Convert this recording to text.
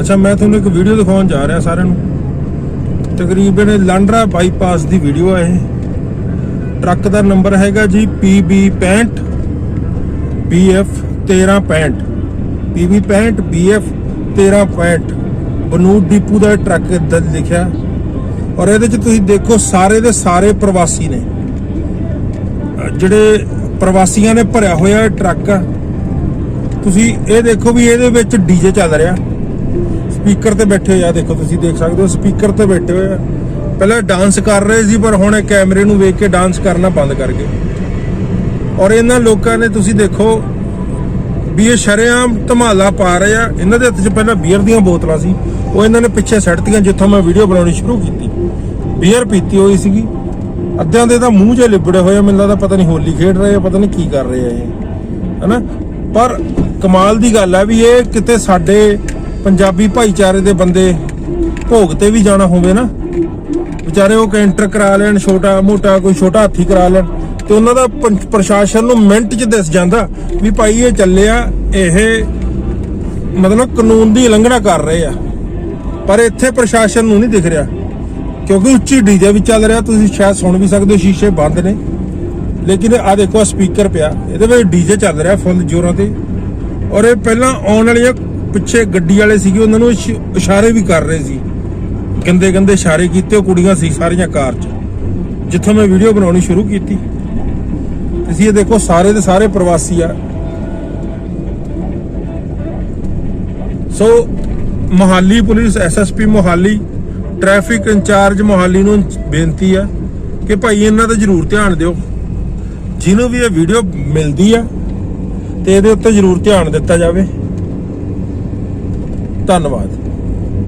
ਅੱਛਾ, ਮੈਂ ਤੁਹਾਨੂੰ ਇੱਕ ਵੀਡੀਓ ਦਿਖਾਉਣ ਜਾ ਰਿਹਾ ਸਾਰਿਆਂ ਨੂੰ। ਤਕਰੀਬਨ ਲਾਂਡਰਾ ਬਾਈਪਾਸ ਦੀ ਵੀਡੀਓ ਆ ਇਹ। ਟਰੱਕ ਦਾ ਨੰਬਰ ਹੈਗਾ ਜੀ PB 65 BF 1365 PB 65 BF 1365 Banur depot ਦਾ ਇਹ ਟਰੱਕ ਇੱਦਾਂ ਲਿਖਿਆ। ਔਰ ਇਹਦੇ ਚ ਤੁਸੀਂ ਦੇਖੋ, ਸਾਰੇ ਦੇ ਸਾਰੇ ਪ੍ਰਵਾਸੀ ਨੇ। ਜਿਹੜੇ ਪ੍ਰਵਾਸੀਆਂ ਨੇ ਭਰਿਆ ਹੋਇਆ ਇਹ ਟਰੱਕ ਆ। ਤੁਸੀਂ ਇਹ ਦੇਖੋ ਵੀ ਇਹਦੇ ਵਿੱਚ ਡੀਜੇ ਚੱਲ ਰਿਹਾ। ਸਪੀਕਰ ਤੇ ਬੈਠੇ ਹੋਏ ਆ, ਦੇਖੋ ਤੁਸੀਂ ਦੇਖ ਸਕਦੇ ਹੋ, ਸਪੀਕਰ ਤੇ ਬੈਠੇ ਹੋਏ ਆ। ਪਹਿਲਾਂ ਡਾਂਸ ਕਰ ਰਹੇ ਸੀ, ਪਰ ਹੁਣ ਇਹ ਕੈਮਰੇ ਨੂੰ ਵੇਖ ਕੇ ਡਾਂਸ ਕਰਨਾ ਬੰਦ ਕਰ ਗਏ। ਔਰ ਇਹਨਾਂ ਲੋਕਾਂ ਨੇ ਤੁਸੀਂ ਦੇਖੋ, ਵੀ ਇਹ ਸ਼ਰੇਆਮ ਧਮਾਲਾ ਪਾ ਰਹੇ ਆ। ਇਹਨਾਂ ਦੇ ਹੱਥ 'ਚ ਪਹਿਲਾਂ ਬੀਅਰ ਦੀਆਂ ਬੋਤਲਾਂ ਸੀ। ਉਹ ਇਹਨਾਂ ਨੇ ਪਿੱਛੇ ਸੱਟਤੀਆਂ, ਜਿੱਥੋਂ ਮੈਂ ਵੀਡੀਓ ਬਣਾਉਣੀ ਸ਼ੁਰੂ ਕੀਤੀ। ਬੀਅਰ ਪੀਤੀ ਹੋਈ ਸੀਗੀ। ਅੱਧਿਆਂ ਦੇ ਤਾਂ ਮੂੰਹ 'ਚ ਲਿਬੜੇ ਹੋਏ ਮੈਨੂੰ ਲੱਗਦਾ ਪਤਾ ਨਹੀਂ ਹੋਲੀ ਖੇਡ ਰਹੇ ਆ, ਪਤਾ ਨਹੀਂ ਕੀ ਕਰ ਰਹੇ ਆ ਇਹ। ਹਨਾ? ਪਰ ਕਮਾਲ ਦੀ ਗੱਲ ਹੈ ਵੀ ਇਹ ਕਿਤੇ ਸਾਡੇ ਪੰਜਾਬੀ ਭਾਈਚਾਰੇ ਦੇ ਬੰਦੇ ਭੋਗ ਤੇ ਵੀ ਜਾਣਾ ਹੋਵੇ ਨਾ। ਵਿਚਾਰੇ ਉਹ ਕੈਂਟਰ ਕਰਾ ਲੈਣ, ਛੋਟਾ, ਮੋਟਾ, ਕੋਈ ਛੋਟਾ ਹਾਥੀ ਕਰਾ ਲੈਣ ਤੇ ਉਹਨਾਂ ਦਾ ਪ੍ਰਸ਼ਾਸਨ ਨੂੰ ਮਿੰਟ 'ਚ ਦਿਸ ਜਾਂਦਾ ਵੀ ਭਾਈ ਇਹ ਚੱਲਿਆ, ਇਹ ਮਤਲਬ ਕਾਨੂੰਨ ਦੀ ਉਲੰਘਣਾ ਕਰ ਰਹੇ ਆ। ਪਰ ਇੱਥੇ ਪ੍ਰਸ਼ਾਸਨ ਨੂੰ ਨਹੀਂ ਦਿਖ ਰਿਹਾ, ਕਿਉਂਕਿ ਉੱਚੀ ਡੀਜੇ ਵੀ ਚੱਲ ਰਿਹਾ, ਤੁਸੀਂ ਸ਼ਾਇਦ ਸੁਣ ਵੀ ਸਕਦੇ ਹੋ, ਸ਼ੀਸ਼ੇ ਬੰਦ ਨੇ। ਲੇਕਿਨ ਆ ਦੇਖੋ ਸਪੀਕਰ ਪਿਆ, ਇਹਦੇ ਵਿੱਚ ਡੀਜੇ ਚੱਲ ਰਿਹਾ, ਫੁੱਲ ਜ਼ੋਰਾਂ ਤੇ। ਔਰ ਇਹ ਪਹਿਲਾਂ ਆਉਣ ਵਾਲੀਆਂ ਪਿੱਛੇ ਗੱਡੀ ਵਾਲੇ ਸੀਗੇ, ਉਹਨਾਂ ਨੂੰ ਇਸ਼ਾਰੇ ਵੀ ਕਰ ਰਹੇ ਸੀ। ਗੰਦੇ ਗੰਦੇ ਇਸ਼ਾਰੇ ਕੀਤੇ, ਉਹ ਕੁੜੀਆਂ ਸੀ ਸਾਰੀਆਂ ਕਾਰ 'ਚ। ਜਿੱਥੋਂ ਮੈਂ ਵੀਡੀਓ ਬਣਾਉਣੀ ਸ਼ੁਰੂ ਕੀਤੀ। ਤੁਸੀਂ ਇਹ ਦੇਖੋ, ਸਾਰੇ ਦੇ ਸਾਰੇ ਪ੍ਰਵਾਸੀ ਆ। So, Mohali police SSP Mohali, traffic incharge Mohali ਨੂੰ ਬੇਨਤੀ ਆ ਕਿ ਭਾਈ ਇਹਨਾਂ ਤੇ ਜ਼ਰੂਰ ਧਿਆਨ ਦਿਓ। ਜਿਹਨੂੰ ਵੀ ਇਹ ਵੀਡੀਓ ਮਿਲਦੀ ਆ, ਤੇ ਇਹਦੇ ਉੱਤੇ ਜ਼ਰੂਰ ਧਿਆਨ ਦਿੱਤਾ ਜਾਵੇ। ਧੰਨਵਾਦ।